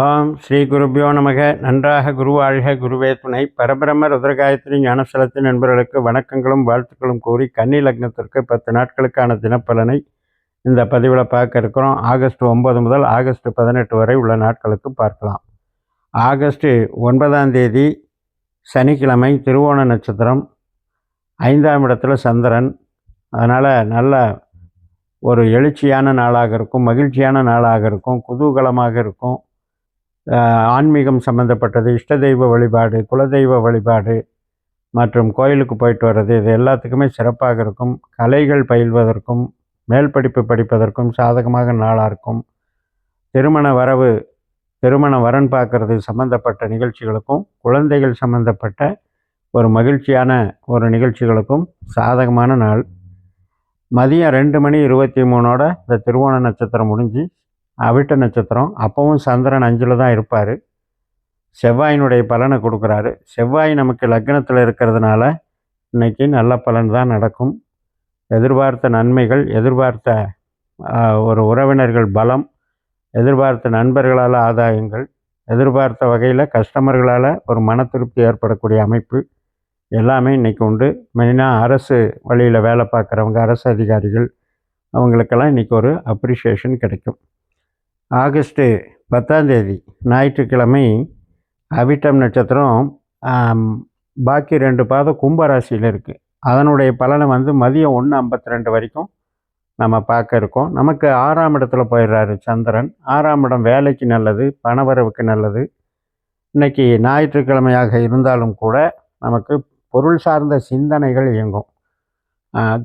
ஓம் ஸ்ரீ குருபியோ நமக. நன்றாக குருவாழ்க குருவே துணை. பரபிரம ருத்ரகாயத்ரி ஞானசலத்தின் நண்பர்களுக்கு வணக்கங்களும் வாழ்த்துக்களும் கூறி கன்னி லக்னத்திற்கு பத்து நாட்களுக்கான தினப்பலனை இந்த பதிவில் பார்க்க இருக்கிறோம். ஆகஸ்ட் ஒன்பது முதல் ஆகஸ்ட் பதினெட்டு வரை உள்ள நாட்களுக்கு பார்க்கலாம். ஆகஸ்ட் ஒன்பதாம் தேதி சனிக்கிழமை திருவோண நட்சத்திரம் ஐந்தாம் இடத்துல சந்திரன். அதனால் நல்ல ஒரு எழுச்சியான நாளாக இருக்கும் மகிழ்ச்சியான நாளாக இருக்கும் குதூகலமாக இருக்கும். ஆன்மீகம் சம்மந்தப்பட்டது இஷ்ட தெய்வ வழிபாடு குலதெய்வ வழிபாடு மற்றும் கோயிலுக்கு போயிட்டு வர்றது இது எல்லாத்துக்குமே சிறப்பாக இருக்கும். கலைகள் பயில்வதற்கும் மேல் படிப்பு படிப்பதற்கும் சாதகமாக நாளாக இருக்கும். திருமண வரவு திருமண வரன் பார்க்கறது சம்மந்தப்பட்ட நிகழ்ச்சிகளுக்கும் குழந்தைகள் சம்மந்தப்பட்ட ஒரு மகிழ்ச்சியான ஒரு நிகழ்ச்சிகளுக்கும் சாதகமான நாள். மதியம் ரெண்டு மணி இருபத்தி மூணோட இந்த திருவோண நட்சத்திரம் முடிஞ்சு அவிட்ட நட்சத்திரம் அப்போவும் சந்திரன் அஞ்சில் தான் இருப்பார். செவ்வாயினுடைய பலனை கொடுக்குறாரு. செவ்வாய் நமக்கு லக்னத்தில் இருக்கிறதுனால இன்னைக்கு நல்ல பலன் தான் நடக்கும். எதிர்பார்த்த நன்மைகள் எதிர்பார்த்த ஒரு உறவினர்கள் பலம் எதிர்பார்த்த நண்பர்களால் ஆதாயங்கள் எதிர்பார்த்த வகையில் கஸ்டமர்களால் ஒரு மன திருப்தி ஏற்படக்கூடிய அமைப்பு எல்லாமே இன்றைக்கி உண்டு. மெயினாக அரசு வழியில் வேலை பார்க்குறவங்க அரசு அதிகாரிகள் அவங்களுக்கெல்லாம் இன்றைக்கி ஒரு அப்ரிஷியேஷன் கிடைக்கும். ஆகஸ்ட்டு பத்தாந்தேதி ஞாயிற்றுக்கிழமை அவிட்டம் நட்சத்திரம் பாக்கி ரெண்டு பாதம் கும்பராசியில் இருக்குது அதனுடைய பலனை வந்து மதியம் ஒன்று ஐம்பத்தி ரெண்டு வரைக்கும் நம்ம பார்க்க இருக்கோம். நமக்கு ஆறாம் இடத்துல போயிடுறாரு சந்திரன். ஆறாம் இடம் வேலைக்கு நல்லது பணவரவுக்கு நல்லது. இன்னைக்கு ஞாயிற்றுக்கிழமையாக இருந்தாலும் கூட நமக்கு பொருள் சார்ந்த சிந்தனைகள் இயங்கும்.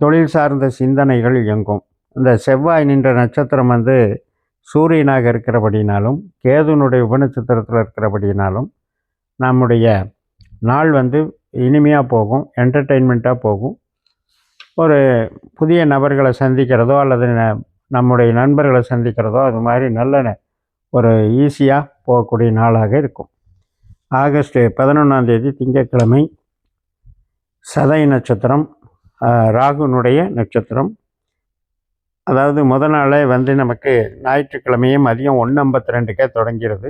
தொழில் சார்ந்த சிந்தனைகள் இயங்கும். இந்த செவ்வாய் நின்ற நட்சத்திரம் வந்து சூரியனாக இருக்கிறபடினாலும் கேதுனுடைய உபநட்சத்திரத்தில் இருக்கிறபடினாலும் நம்முடைய நாள் வந்து இனிமையாக போகும் என்டர்டெயின்மெண்ட்டாக போகும். ஒரு புதிய நபர்களை சந்திக்கிறதோ அல்லது ந- நம்முடைய நண்பர்களை சந்திக்கிறதோ அது மாதிரி நல்ல ஒரு ஈஸியாக போகக்கூடிய நாளாக இருக்கும். ஆகஸ்ட் பதினொன்றாந்தேதி திங்கட்கிழமை சதய நட்சத்திரம் ராகுனுடைய நட்சத்திரம் அதாவது முத நாளே வந்து நமக்கு ஞாயிற்றுக்கிழமையும் மதியம் ஒன்று ஐம்பத்தி ரெண்டுக்கே தொடங்கிறது.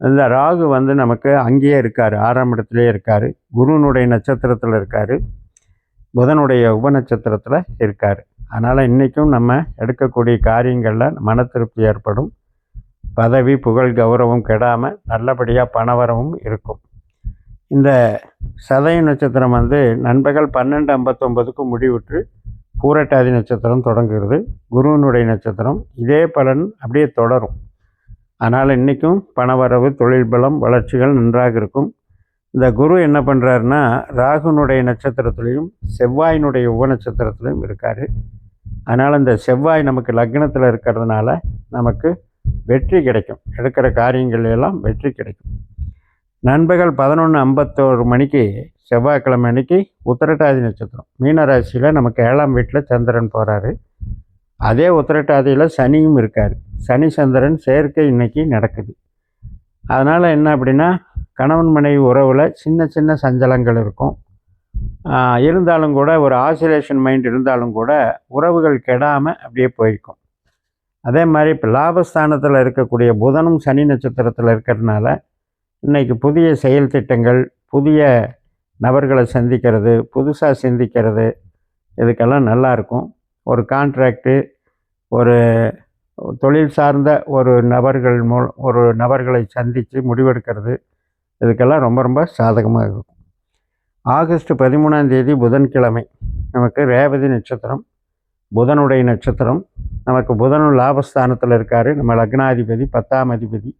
இந்த ராகு வந்து நமக்கு அங்கேயே இருக்கார் ஆறாம் இடத்துலேயே இருக்கார். குருனுடைய நட்சத்திரத்தில் இருக்கார். புதனுடைய உபநட்சத்திரத்தில் இருக்கார். அதனால் இன்றைக்கும் நம்ம எடுக்கக்கூடிய காரியங்களில் மன திருப்தி ஏற்படும். பதவி புகழ் கௌரவம் கெடாமல் நல்லபடியாக பணவரவும் இருக்கும். இந்த சதய நட்சத்திரம் வந்து நண்பகல் பன்னெண்டு ஐம்பத்தொம்பதுக்கு முடிவுற்று பூரட்டாதி நட்சத்திரம் தொடங்குகிறது. குருவினுடைய நட்சத்திரம் இதே பலன் அப்படியே தொடரும். அதனால் இன்றைக்கும் பணவரவு தொழில் பலம் வளர்ச்சிகள் நன்றாக இருக்கும். இந்த குரு என்ன பண்ணுறாருன்னா ராகுனுடைய நட்சத்திரத்துலேயும் செவ்வாயினுடைய உப நட்சத்திரத்துலேயும் இருக்கார். அதனால் இந்த செவ்வாய் நமக்கு லக்னத்தில் இருக்கிறதுனால நமக்கு வெற்றி கிடைக்கும். எடுக்கிற காரியங்கள் எல்லாம் வெற்றி கிடைக்கும். நண்பகல் பதினொன்று ஐம்பத்தோரு மணிக்கு செவ்வாய்க்கிழமை அன்னைக்கு உத்திரட்டாதி நட்சத்திரம். மீனராசியில் நமக்கு ஏழாம் வீட்டில் சந்திரன் போகிறாரு அதே உத்திரட்டாதியில் சனியும் இருக்கார். சனி சந்திரன் சேர்க்கை இன்னைக்கு நடக்குது. அதனால் என்ன அப்படின்னா கணவன் மனைவி உறவில் சின்ன சின்ன சஞ்சலங்கள் இருக்கும். இருந்தாலும் கூட ஒரு ஆசிலேஷன் மைண்ட் இருந்தாலும் கூட உறவுகள் கெடாமல் அப்படியே போயிருக்கும் அதே மாதிரி இப்போ லாபஸ்தானத்தில் இருக்கக்கூடிய புதனும் சனி நட்சத்திரத்தில் இருக்கிறதுனால இன்னைக்கு புதிய செயல் திட்டங்கள் புதிய நபர்களை சந்திக்கிறது புதுசாக சிந்திக்கிறது இதுக்கெல்லாம் நல்லா இருக்கும். ஒரு கான்ட்ராக்டு ஒரு தொழில் சார்ந்த ஒரு நபர்கள் மூல ஒரு நபர்களை சந்தித்து முடிவெடுக்கிறது இதுக்கெல்லாம் ரொம்ப ரொம்ப சாதகமாக இருக்கும். ஆகஸ்ட் பதிமூணாம் தேதி புதன்கிழமை நமக்கு ரேவதி நட்சத்திரம் புதனுடைய நட்சத்திரம். நமக்கு புதனும் லாபஸ்தானத்தில் இருக்கார். நம்ம லக்னாதிபதி பத்தாம் அதிபதி.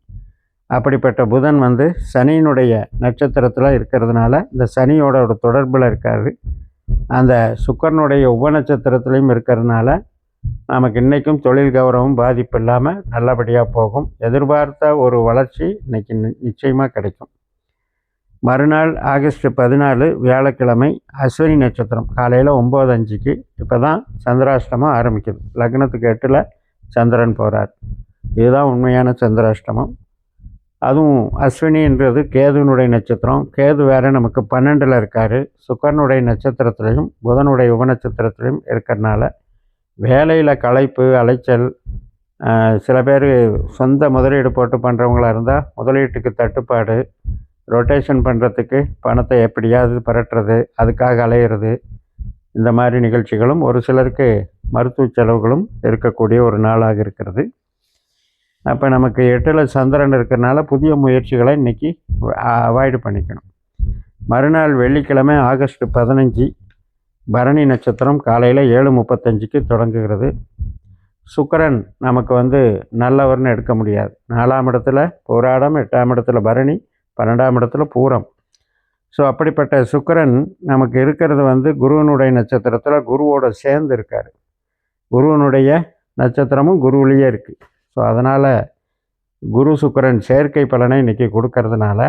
அப்படிப்பட்ட புதன் வந்து சனியினுடைய நட்சத்திரத்தில் இருக்கிறதுனால இந்த சனியோட ஒரு தொடர்பில் இருக்காரு. அந்த சுக்கரனுடைய உப நட்சத்திரத்துலேயும் இருக்கிறதுனால நமக்கு இன்றைக்கும் தொழில் கௌரவம் பாதிப்பு இல்லாமல் நல்லபடியாக போகும். எதிர்பார்த்த ஒரு வளர்ச்சி இன்னைக்கு நி- நிச்சயமாக கிடைக்கும். மறுநாள் ஆகஸ்ட் பதினாலு வியாழக்கிழமை அஸ்வினி நட்சத்திரம். காலையில் ஒம்பது அஞ்சுக்கு இப்போ தான் சந்திராஷ்டமம் ஆரம்பிக்குது. லக்னத்துக்கு எட்டில் சந்திரன் போகிறார் இதுதான் உண்மையான சந்திராஷ்டமம். அதுவும் அஸ்வினின்றது கேதுனுடைய நட்சத்திரம். கேது வேறு நமக்கு பன்னெண்டில் இருக்கார். சுக்கரனுடைய நட்சத்திரத்திலையும் புதனுடைய உபநட்சத்திரத்திலையும் இருக்கிறனால வேலையில் களைப்பு அலைச்சல் சில பேர் சொந்த முதலீடு போட்டு பண்ணுறவங்களாக இருந்தால் முதலீட்டுக்கு தட்டுப்பாடு ரொட்டேஷன் பண்ணுறதுக்கு பணத்தை எப்படியாவது பரட்டுறது அதுக்காக அலையிறது இந்த மாதிரி நிகழ்ச்சிகளும் ஒரு சிலருக்கு மருத்துவ செலவுகளும் இருக்கக்கூடிய ஒரு நாளாக இருக்கிறது. அப்போ நமக்கு எட்டில் சந்திரன் இருக்கிறனால புதிய முயற்சிகளை இன்றைக்கி அவாய்டு பண்ணிக்கணும். மறுநாள் வெள்ளிக்கிழமை ஆகஸ்ட் பதினஞ்சு பரணி நட்சத்திரம் காலையில் ஏழு முப்பத்தஞ்சுக்கு தொடங்குகிறது. சுக்கரன் நமக்கு வந்து நல்லவர்னு எடுக்க முடியாது. நாலாம் இடத்துல போராடம் எட்டாம் இடத்துல பரணி பன்னெண்டாம் இடத்துல பூரம். ஸோ அப்படிப்பட்ட சுக்கரன் நமக்கு இருக்கிறது வந்து குருவனுடைய நட்சத்திரத்தில் குருவோட சேர்ந்து இருக்கார். குருவனுடைய நட்சத்திரமும் குருவிலேயே இருக்குது ஸோ அதனால் குரு சுக்கரன் செயற்கை பலனை இன்றைக்கி கொடுக்கறதுனால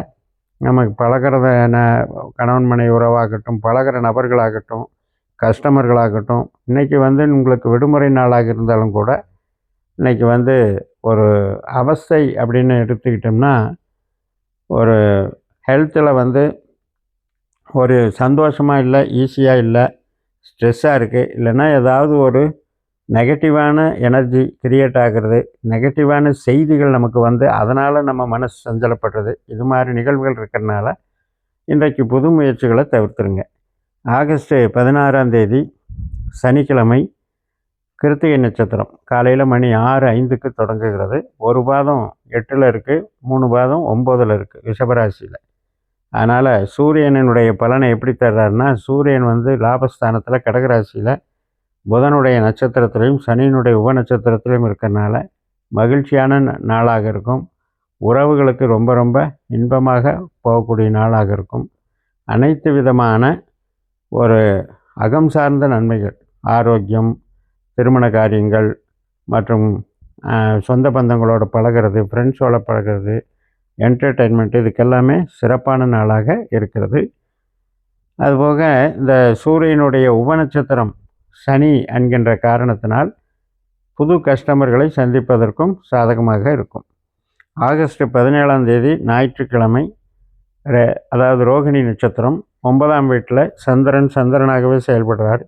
நமக்கு பழகிறத கணவன் மனை உறவாகட்டும் பழகிற நபர்களாகட்டும் கஸ்டமர்களாகட்டும் இன்றைக்கி வந்து உங்களுக்கு விடுமுறை நாளாக இருந்தாலும் கூட இன்றைக்கி வந்து ஒரு அவஸ்தை அப்படின்னு எடுத்துக்கிட்டோம்னா ஒரு ஹெல்த்தில் வந்து ஒரு சந்தோஷமாக இல்லை ஈஸியாக இல்லை ஸ்ட்ரெஸ்ஸாக இருக்குது இல்லைன்னா ஏதாவது ஒரு நெகட்டிவான எனர்ஜி கிரியேட் ஆகிறது. நெகட்டிவான செய்திகள் நமக்கு வந்து அதனால் நம்ம மனசு சஞ்சலப்படுறது. இது மாதிரி நிகழ்வுகள் இருக்கிறனால இன்றைக்கு புது முயற்சிகளை தவிர்த்துருங்க. ஆகஸ்ட் பதினாறாம் தேதி சனிக்கிழமை கிருத்திகை நட்சத்திரம். காலையில் மணி ஆறு ஐந்துக்கு தொடங்குகிறது. ஒரு பாதம் எட்டில் இருக்குது மூணு பாதம் ஒம்போதில் இருக்குது ரிஷபராசியில். அதனால் சூரியனுடைய பலனை எப்படி தர்றாருன்னா சூரியன் வந்து லாபஸ்தானத்தில் கடகராசியில் புதனுடைய நட்சத்திரத்திலையும் சனியினுடைய உப நட்சத்திரத்திலையும் இருக்கிறனால மகிழ்ச்சியான ந- நாளாக இருக்கும். உறவுகளுக்கு ரொம்ப ரொம்ப இன்பமாக போகக்கூடிய நாளாக இருக்கும். அனைத்து விதமான ஒரு அகம் சார்ந்த நன்மைகள் ஆரோக்கியம் திருமண காரியங்கள் மற்றும் சொந்த பந்தங்களோட பழகிறது ஃப்ரெண்ட்ஸோட பழகிறது என்டர்டெயின்மெண்ட் இதுக்கெல்லாமே சிறப்பான நாளாக இருக்கிறது. அதுபோக இந்த சூரியனுடைய உபநட்சத்திரம் சனி என்கின்ற காரணத்தினால் புது கஸ்டமர்களை சந்திப்பதற்கும் சாதகமாக இருக்கும். ஆகஸ்ட் பதினேழாம் தேதி ஞாயிற்றுக்கிழமை அதாவது ரோகிணி நட்சத்திரம் ஒன்பதாம் வீட்டில் சந்திரன் சந்திரனாகவே செயல்படுறார்.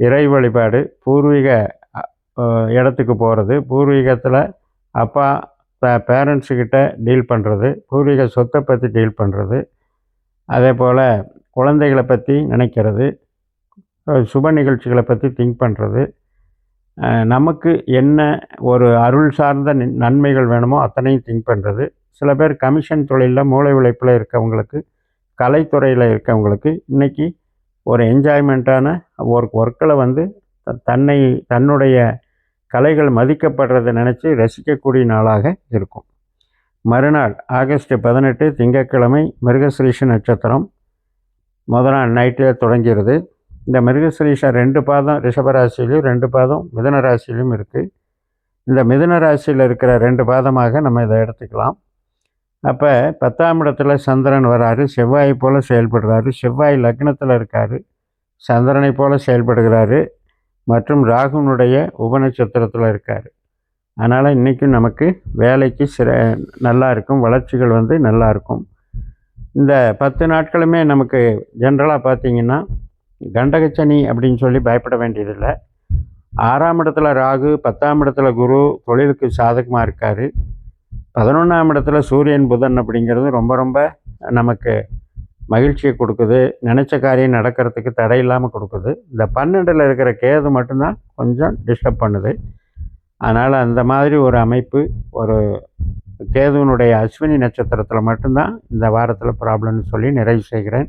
இறை வழிபாடு பூர்வீக இடத்துக்கு போகிறது பூர்வீகத்தில் அப்பா பேரண்ட்ஸுக்கிட்ட டீல் பண்ணுறது பூர்வீக சொத்தை பற்றி டீல் பண்ணுறது அதே போல் குழந்தைகளை பற்றி நினைக்கிறது சுப நிகழ்ச்சிகளை பற்றி திங்க் பண்ணுறது நமக்கு என்ன ஒரு அருள் சார்ந்த நன்மைகள் வேணுமோ அத்தனையும் திங்க் பண்ணுறது சில பேர் கமிஷன் தொழிலில் மூளை உழைப்பில் இருக்கவங்களுக்கு கலைத்துறையில் இருக்கவங்களுக்கு இன்றைக்கி ஒரு என்ஜாய்மெண்ட்டான ஒரு ஒர்க்கில் வந்து த- தன்னை தன்னுடைய கலைகள் மதிக்கப்படுறதை நினச்சி ரசிக்கக்கூடிய நாளாக இருக்கும். மறுநாள் ஆகஸ்ட் பதினெட்டு திங்கட்கிழமை மிருகசிரீஷ நட்சத்திரம். முதல் நாள் நைட்டில் தொடங்கிறது. இந்த மிருகசிரீஷம் ரெண்டு பாதம் ரிஷபராசிலையும் ரெண்டு பாதம் மிதுன ராசியிலையும் இருக்குது இந்த மிதுன ராசியில் இருக்கிற ரெண்டு பாதமாக நம்ம இதை எடுத்துக்கலாம். அப்போ பத்தாம் இடத்துல சந்திரன் வராரு செவ்வாய் போல் செயல்படுறாரு செவ்வாய் லக்னத்தில் இருக்கார் சந்திரனை போல் செயல்படுகிறாரு மற்றும் ராகுனுடைய உபநட்சத்திரத்தில் இருக்கார். அதனால் இன்றைக்கும் நமக்கு வேலைக்கு சிற நல்லா இருக்கும் வளர்ச்சிகள் வந்து நல்லாயிருக்கும் இந்த பத்து நாட்களுமே நமக்கு ஜென்ரலாக பார்த்திங்கன்னா கண்டகச்சனி அப்படின்னு சொல்லி பயப்பட வேண்டியதில்லை. ஆறாம் இடத்துல ராகு பத்தாம் இடத்துல குரு தொழிலுக்கு சாதகமாக இருக்கார். பதினொன்றாம் இடத்துல சூரியன் புதன் அப்படிங்கிறது ரொம்ப ரொம்ப நமக்கு மகிழ்ச்சியை கொடுக்குது. நினச்ச காரியம் நடக்கிறதுக்கு தடை இல்லாமல் கொடுக்குது. இந்த பன்னெண்டில் இருக்கிற கேது மட்டும்தான் கொஞ்சம் டிஸ்டர்ப் பண்ணுது. அதனால் அந்த மாதிரி ஒரு அமைப்பு ஒரு கேதுவனுடைய அஸ்வினி நட்சத்திரத்தில் மட்டும்தான் இந்த வாரத்தில் ப்ராப்ளம்னு சொல்லி நிறைவு செய்கிறேன்.